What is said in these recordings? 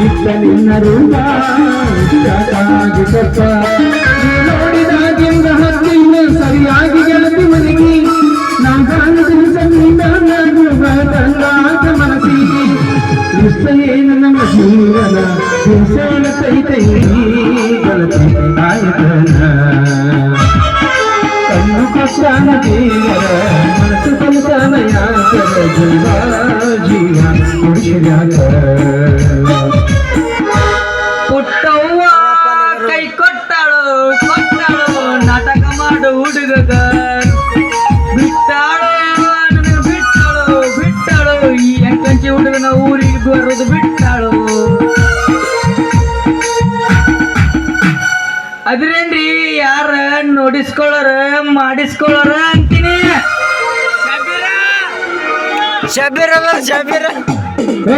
ಇತ್ತ ನಿನ್ನ ರೂಪ ಯಾಕಾಗಿ ತಪ್ಪ ನೀ ನೋಡಿದಾಗಿಂದ ಹತ್ತಿಲ್ಲ ಸರಿಯಾಗಿ ಗೆಳತಿ ಮನೆಗೆ ನಾ ಕಾಣದಿಲ್ಲ ನೀನಾಗ ಮನಸ್ಸಿಗೆ ಇಷ್ಟ ಏನು ನಮ್ಮ ಜೀವನ ಹಿಂಸೆಯ ತೈತೈ ಗೆಳತಿ ಆಯ್ತನ ಕಣ್ಣು ಕಷ್ಟಾನ ದೇವರ ಮನಸ್ಸು ಸಂತಾನ ಯಾಕರ ಜೀವ ಜೀವ ಕುಡಿಯಾಕ ಬರೋದು ಬಿಟ್ಟಾಳು. ಅದ್ರೇನ್ರಿ ಯಾರ ನೋಡಿಸ್ಕೊಳ್ಳೋರ ಮಾಡಿಸ್ಕೊಳ್ಳೋರ ಅಂತೀನಿ. ಶಬೀರ! ಶಬೀರ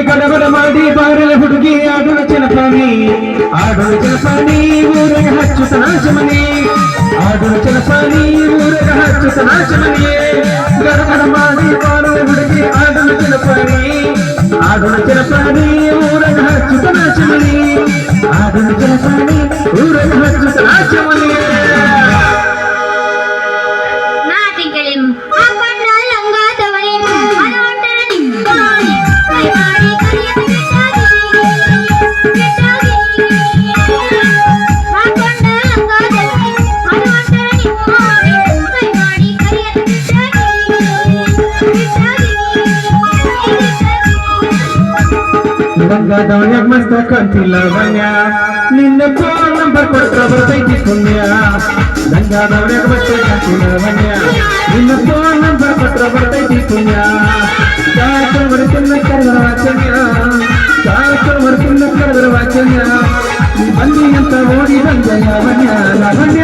ಗಡಬಡ ಮಾಡಿ ಬಾರಲ ಹುಡುಗಿ ಆಡುವ ಚಲಪಾನಿ ಆಡುವ ಚಲಪಾನಿ ಊರಿಗೆ ಹಚ್ಚು ಸನಾಶಮನಿ ಆಡುವ ಚಲಪಾನಿ ಊರಿಗೆ ಹಚ್ಚು ಸನಾಶಮನಿ ಆಡುವ ಚಲಪಾನಿ ಊರಿಗೆ ಹಚ್ಚು ಸನಾಶಮನಿ ಆಡುವ ಚಲಪಾನಿ ಊರಿಗೆ ಹಚ್ಚು ಗಂಗಾದವನ್ಯಾಗ ಮಸ್ತ ಕಂತಿಲ್ಲ ಬನ್ಯ ನಿನ್ನ ಫೋನ್ ನಂಬರ್ ಕೊಡ್ರ ಬರ್ತೈತಿ ಪುಣ್ಯ. ಗಂಗಾದವನ್ಯಾಗ ಮಸ್ತ ಕಂತಿಲ್ಲ ಬನ್ಯ ನಿನ್ನ ಫೋನ್ ನಂಬರ್ ಕೊಟ್ಟ ಬರ್ತೈತಿ ಪುಣ್ಯ. ಚಾಕವರ ತಿನ್ನ ಕರೆದ್ರ ವಾಚನ್ಯ. ಚಾಕವರ ತಿನ್ನ ಕರೆದ್ರ ವಾಚನ್ಯ. ನೀ ಬಂದಿ ಅಂತ ಓಡಿ ಬಂದ ಲಾವಣ್ಯ ಲಾವಣ್ಯ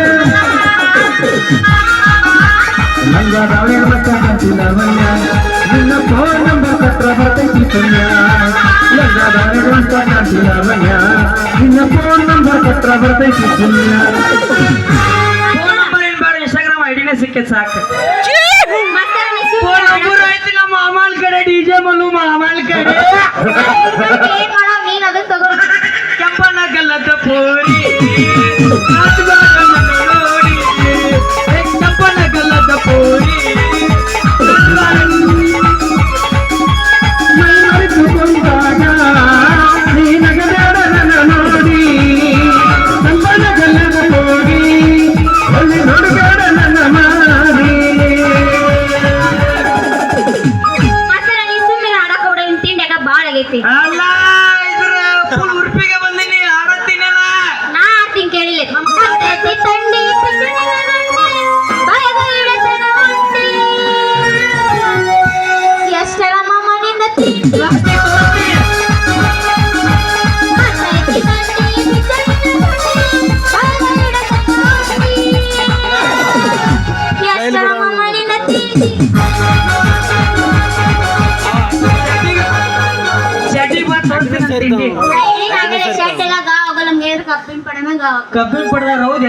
ಗಂಗಾದವನ್ಯಾಗ ಮಸ್ತ ಕಂತಿಲ್ಲ ಬನ್ಯ ನಿನ್ನ ಫೋನ್ ನಂಬರ್ ಕೊಟ್ರ ಬರ್ತೈತಿ ಪುಣ್ಯ ಗಂಗಾದವನ್ಯಾಗ ಮಸ್ತ ಕಂತಿಲ್ಲ ಬನ್ಯ ನಿನ್ನ ಫೋನ್ ನಂಬರ್ ಕೊಟ್ರ ಬರ್ತೈತಿ ಪುಣ್ಯ ಫೋನ್ ನಂಬರ್ ಏನ್ ಬೇಡ ಇನ್ಸ್ಟಾಗ್ರಾಮ್ ಐಡಿನೇ ಸಿಕ್ಕತ್ ಸಾಕು ಮಸ್ತರನಿ ಫೋನ್ ನಂಬರ್ ಐತಿ ನಮ್ಮ ಮಾಮಾಲ್ ಕಡೆ ಡಿಜೆ ಮಲ್ಲು ಮಾಮಾಲ್ ಕಡೆ ಏನ್ ಮಾಡೋ ನೀನ್ ಅದನ್ನ ತಗೋ ಕೆಂಪನ ಗಲ್ಲದ ಪೋರಿ ಕಬ್ಬಿನ ಪಡೆದ ಹೌದು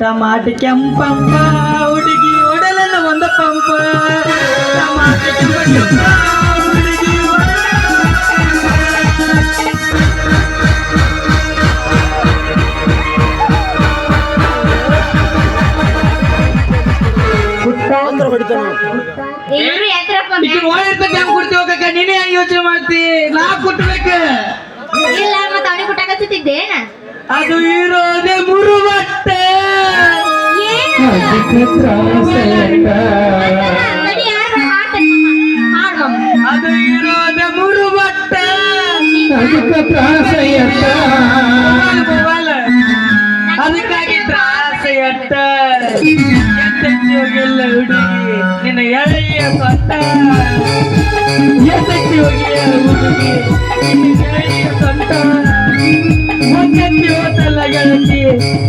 ಟಮಾಟಿ ಕೆಂಪಂಪ ಹುಡುಗಿ ಒಡಲನ್ನು ಒಂದ ಪಂಪ. ಟಮಾಟಿ ಕೆಂಪಂಪ ನಿನ್ನ ಎಳೆಯ ಸೊಟ್ಟ ಎತ್ತಕ್ಕೆ ಹೋಗಿಲ್ಲ ಹುಡುಗಿ ಗೆಳತಿ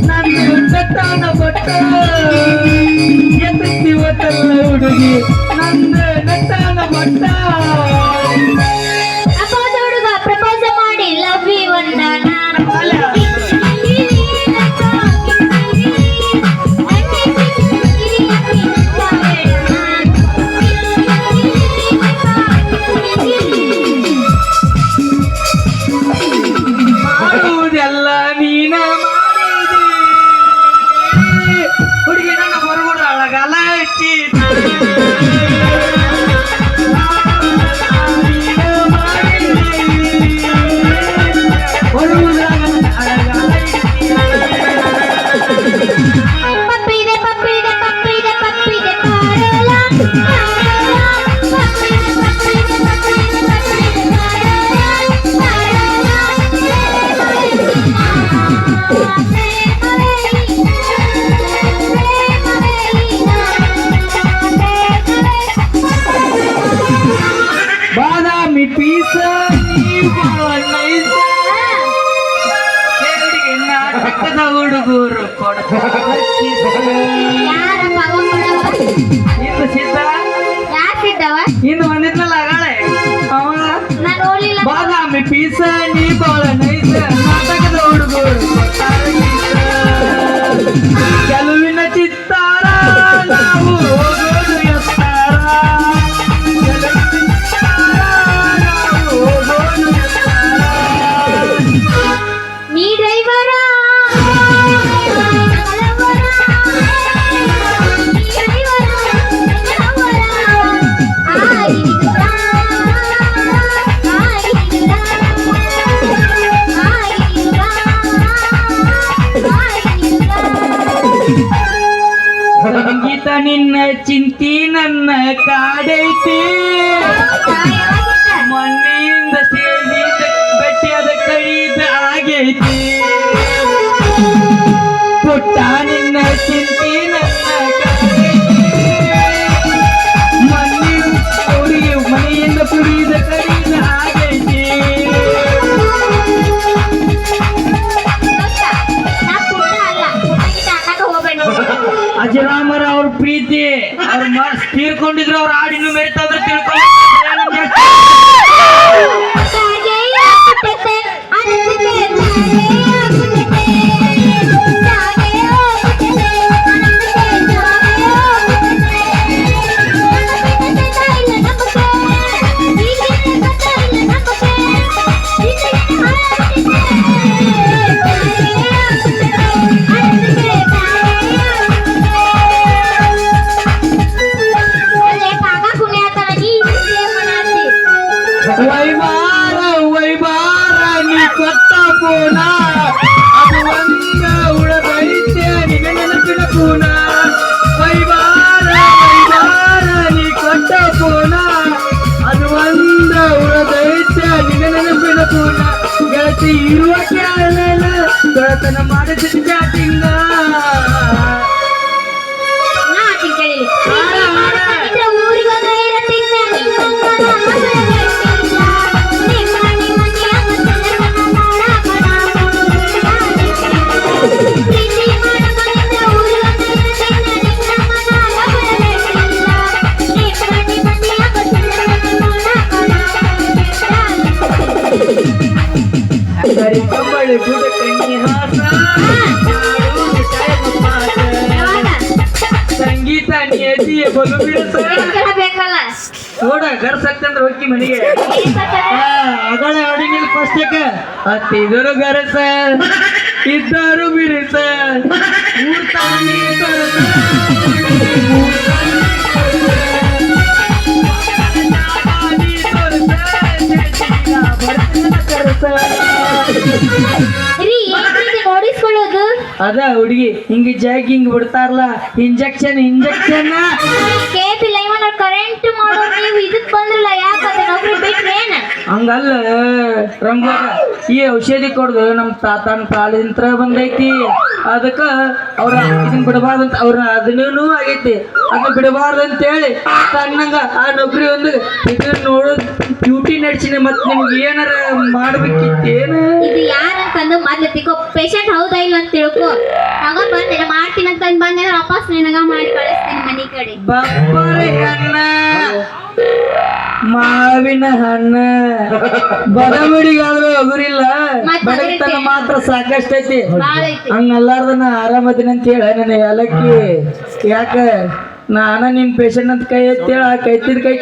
ನಂದು ಚಟ್ಟಾನ ಬಟ್ಟ ಎತ್ತಕ್ಕೆ ಹೋತಲ್ಲ ಹುಡುಗಿ ನಂದು ನಟ್ಟಾನ ಬಟ್ಟ ನಾಟಕದ ಹುಡುಗರು ಇನ್ನು ಬಂದಿದ್ನಲ್ಲ ಅವ ಬಾದಾಮಿ ಪೀಸ ನೀ ಬಾಳ ನೈಸ ನಾಟಕದ ಹುಡುಗರು. ಕೊಡ್ತಾರೆ ಚಿಂತಿ ನನ್ನ ಕಾಡೈತಿ. ಮೊನ್ನೆಯಿಂದ ಪೂನ. ಅದು ಒಂದ ಉಳದೈತೆ ನಿನ ನೆನಪಿನ ಪೂನ. ವೈವಾರ ವೈವಾರ ನೀ ಕೊಟ್ಟ ಪೂನ. ಅದು ಒಂದ ಉಳದೈತೆ ನಿನ ನೆನಪಿನ ಪೂನ. ಗೆಳತಿ ಇರುವ ಕ್ಯಾರಲ ಗೆಳತನ ಮಾಡಿದ ಚಾಟಿಂಗ ಕಂಬಳಿ ಕಣ್ಣಿ ಹಾಸ. ಸಂಗೀತ ನಿಯತಿಯ ಬಲು ಬಿಡಿಸ. ನೋಡ ಗರ್ಸಕ್ಕಂದ್ರ ಹೊಕ್ಕಿ ಮನೆಗೆ. ಅಗಳ ಅಡಿಗೆ ಫಸ್ಟಕ್ಕ ಹತ್ತಿದರು ಗರಸ ಇದ್ದರು ಬಿರುಸ. ಊರ್ ತಾನಿ ಕರಸ, ರೀ ನೋಡಿಸ್ಕೊಳ್ಳೋದು ಅದ ಹುಡುಗಿ ಹಿಂಗ ಹಿಂಗ್ ಬಿಡ್ತಾರಲ್ಲ ಇಂಜೆಕ್ಷನ್ ಇಂಜೆಕ್ಷನ್ ಕೇಪಿಲ್ಲ ಇವನ ಕರೆಂಟ್ ಮಾಡೋ ನೀವು ಇದಕ್ ಬಂದ್ರಲ್ಲ ಯಾಕಂದ್ರೆ ನೌಕರಿ ಬಿಟ್ರೇನ? ಹಂಗಲ್ಲ. ರಂಗೋಗ ಈ ಔಷಧಿ ಕೊಡ್ದು ನಮ್ಮ ತಾತನ ಕಾಲಿಂತ್ರ ಬಂದೈತಿ. ಅದಕ್ಕೆ ಅವ್ರ ಇದನ್ನ ಬಿಡಬಾರ್ದಂತ ಅವ್ರ ಅದನ್ನೂ ಆಗೈತಿ. ಅದನ್ನ ಬಿಡಬಾರ್ದು ಅಂತ ಹೇಳಿ ತನ್ನಂಗ ಆ ನೌಕರಿ ಒಂದು ಇದನ್ನ ನೋಡೋದ್ ಡ್ಯೂಟಿ ನಡ್ಸಿನ ಮತ್ತೆ ನಿಮ್ಗೆ ಏನಾರ ಮಾಡ್ಬೇಕಿತ್ತೇನು? ಇದು ಯಾರಂತಂದು ಮೊದ್ಲು ತಿಕ್ಕೋ ಪೇಷಂಟ್ ಹೌದಾ ಇಲ್ಲ ಅಂತ ತಿಳ್ಕೊ. ಆಗ ಬಂದಿರ ಮಾಡ್ತೀನಿ ಅಂತ ಬಂದ್ರೆ ವಾಪಸ್ ನಿನಗ ಮಾಡಿ ಕಳಿಸ್ತೀನಿ ಮನಿ ಕಡೆ. ಮಾವಿನ ಹಣ್ಣ. ಬಡಬಡಿಗಾದ್ರೂ ಅಗುರಿಲ್ಲ ಬಡತನ ಮಾತ್ರ ಸಾಕಷ್ಟೈತಿ. ಹಂಗಲ್ಲಾರ್ದನ ಆರಾಮದಿನ ಅಂತ ಹೇಳ ನನ್ನ ಏಲಕ್ಕಿ. ಯಾಕ? ನಾನ ನಿಮ್ ಪೇಷಂಟ್ ಅಂತ ಕೈ ಎತ್ತೇಳ ಆ ಕೈತಿದ ಕೈ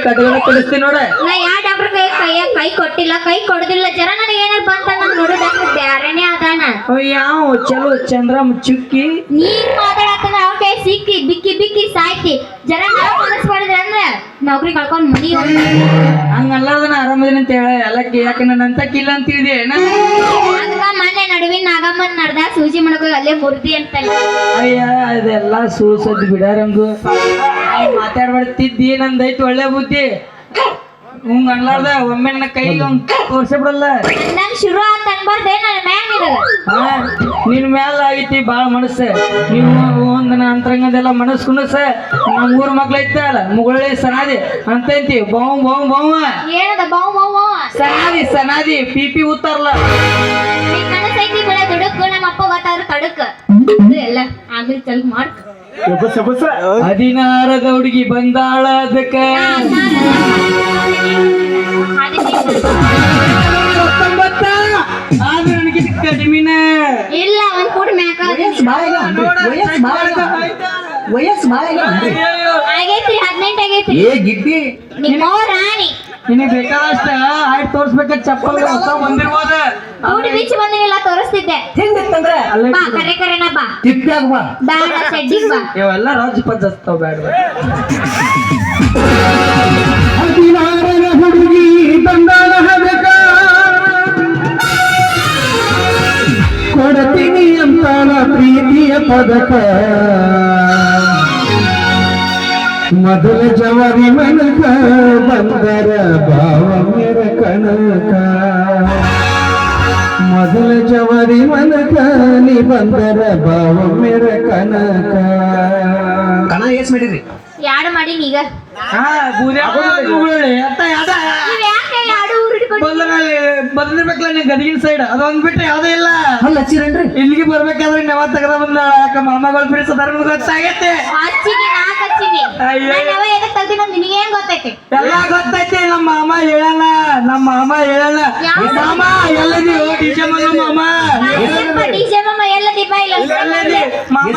ಕಳಿಸ್ತೀನಿ ನೋಡ. ನಾ ಯಾವ ಡಾಕ್ಟರ್ ಕೈ ಕೈಯ ಕೈ ಕೊಟ್ಟಿಲ್ಲ ಕೈ ಕೊಡದಿಲ್ಲ. ಜರ ನನಗೆ ಏನಾರ ಬಂತ ನೋಡು ಡಾಕ್ಟರ್ ಬ್ಯಾರೆನೇ ಅದಾನ. ಯಾವ? ಚಲೋ ಚಂದ್ರಮ್ ಚುಕ್ಕಿ. ನೀನ್ ಮಾತಾಡತ್ತನ ಅವ್ನ ಕೈ ಸಿಕ್ಕಿ ಬಿಕ್ಕಿ ಬಿಕ್ಕಿ ಸಾಯ್ತಿ. ಜರ ನಾವು ಮನಸ್ ಮಾಡಿದ್ರೆ ಅಂದ್ರೆ ನೌಕರಿ ಕಳ್ಕೊಂಡ್ ಮನಿ ಅದನ್ನ ಆರಾಮದಿನ ಅಂತ ಹೇಳ. ಎಲ್ಲಕ್ಕೆ ಯಾಕೆ ನನ್ನ ಅಂತ ಕಿಲ್ಲ ಅಂತ ತಿಳಿದೆ ಅದಕ್ಕ ಮೊನ್ನೆ ನಡುವಿನ ನಾಗಮ್ಮನ್ ನಡ್ದ ಸೂಜಿ ಮಣಕ ಅಲ್ಲೇ ಮುರ್ದಿ ಅಂತಲ್ಲ ಅಯ್ಯ ಅದೆಲ್ಲ ಸೂಸದ್ ಬಿಡಾರಂಗು. ಮಾತಾಡ್ಬಾರ್ತಿದ್ದಿ ನಂದೈತಿ ಒಳ್ಳೆ ಬುದ್ಧಿ. ಹಂಗ ಅನ್ಲಾರ್ದ ಒಮ್ಮೆ ನನ್ನ ಕೈಗೆ ಒಂದ್ ತೋರ್ಸ ಬಿಡಲ್ಲ ನಂಗ್ ಶುರು ಆತ ಅನ್ಬಾರ್ದೆ ನನ್ನ ಮ್ಯಾಗ ನಿನಗ ಹಾ ನಿನ್ ಮ್ಯಾಲ ಆಗೈತಿ ಬಾಳ ಮನಸ್ಸ ನೀವು ಒಂದ್ ಅಂತರಂಗದೆಲ್ಲ ಮನಸ್ ಕುಣಸ ನಮ್ಮ ಊರ್ ಮಕ್ಳ ಐತಲ್ಲ ಮುಗುಳಿ ಸನಾದಿ ಅಂತೈತಿ ಬಾವ್ ಬಾವ್ ಬಾವ ಏನದ ಬಾವು ಬಾವು ಸನಾದಿ ಸನಾದಿ ಪಿ ಪಿ ಉತ್ತಾರಲ್ಲ ನಿನ್ ಮನಸ್ಸೈತಿ ಬೆಳೆ ದುಡುಕ್ ನಮ್ಮ ಅಪ್ಪ ಗೊತ್ತಾದ್ರು ತಡುಕ್ ಇದು ಎಲ್ಲ ಆಮೇಲೆ ಚಲ್ ಮಾಡ್ ಹದಿನಾರದ ಹುಡುಗಿ ಬಂದಾಳ ಅದಕ್ಕ ಇಲ್ಲ ಒಂದ್ ಕೂಡ ಮ್ಯಾಕ ವಯಸ್ಸು ಬಾಳ ಆಗೈತ್ರಿ ಹದಿನೆಂಟು ಆಗೈತ್ರಿ. ಏ ಗಿಡ್ಡಿ ನಿಮ್ಮ ರಾಣಿ. ನಿನಗೆ ಬೇಕಾದಷ್ಟ ಆಯ್ತು ತೋರ್ಸ್ಬೇಕ ಚಪ್ಪಲ್ ಹೊಸ ಬಂದಿರ್ಬೋದ. ಕೂಡಿ ಬಿಚ್ಚಿ ಬಂದಿಲ್ಲ ತೋರಿಸ್ತಿದ್ದೆ. ಹೆಂಗಿತ್ತಂದ್ರ? ಅಲ್ಲೇ ಬಾ ಕರೆ ಕರೆನ ಬಾ. ತಿಪ್ಪ್ಯಾಗ ಬಾ. ಬ್ಯಾಡ ಸೆಡ್ಡಿಗ್ ಬಾ. ಇವೆಲ್ಲ ರಾಜ್ ಪಜ್ ಹಚ್ತಾವ ಬ್ಯಾಡ ಅಂತಾಳ ಪ್ರೀತಿಯ ಪದಕ. ಮೊದಲ ಜವರಿ ಮನಕ ಬಂದರ ಭಾವ ಮೇರ ಕನಕ. ಮೊದಲ ಜವರಿ ಮನಕ ನೀ ಬಂದರ ಭಾವ ಮೇರ ಕನಕ. ಕಣ ಎಸ್ ಮಾಡಿರಿ? ಯಾಡ ಮಾಡಿ ಈಗ? ಹಾ ಗುಗುಳಿ ಅತ್ತ ಯಾವ್ದ ನೀವ್ ಯಾಕೆ ಯಾಡು ಊರ್ ಹಿಡ್ಕೊಂಡು ಬದಲನಲ್ಲಿ ಬೇಕಲ್ಲ ನೀ ಗದಗಿನ ಸೈಡ್ ಅದೊಂದ್ ಬಿಟ್ರೆ ಯಾವ್ದೇ ಇಲ್ಲ. ಅಲ್ಲ ಹಚ್ಚಿರೇನ್ರಿ ಇಲ್ಲಿಗೆ ಬರ್ಬೇಕಾದ್ರೆ ನೆವ ತೆಗೆದ ಬಂದ ಯಾಕ ಮಾಮಗಳು ಬಿಡಿಸೋದಾರ ಗೊತ್ತಾಗೈತೆ. ಹಚ್ಚಿನಿ ನಾ ಹಚ್ಚಿನಿ. ಅಯ್ಯೋ. ನಾನು ಯಾವ ಎದಕ್ ತೆಗ್ದಿನ ನಿನಗೇನ್ ಗೊತ್ತೈತಿ ಎಲ್ಲ ಗೊತ್ತೈತೆ ನಮ್ಮ ಮಾಮ ಹೇಳಲ್ಲ ನಮ್ಮ ಮಾಮ ಹೇಳಲ್ಲ. ಯಾವ ಮಾಮ ಎಲ್ಲದಿ? ಓ ಡಿಜೆ ಮಾಮ ಡಿಜೆ ಮಾಮ ಎಲ್ಲ ದೀಪ ಇಲ್ಲ. ಎಲ್ಲದಿ? ಮಾಮ.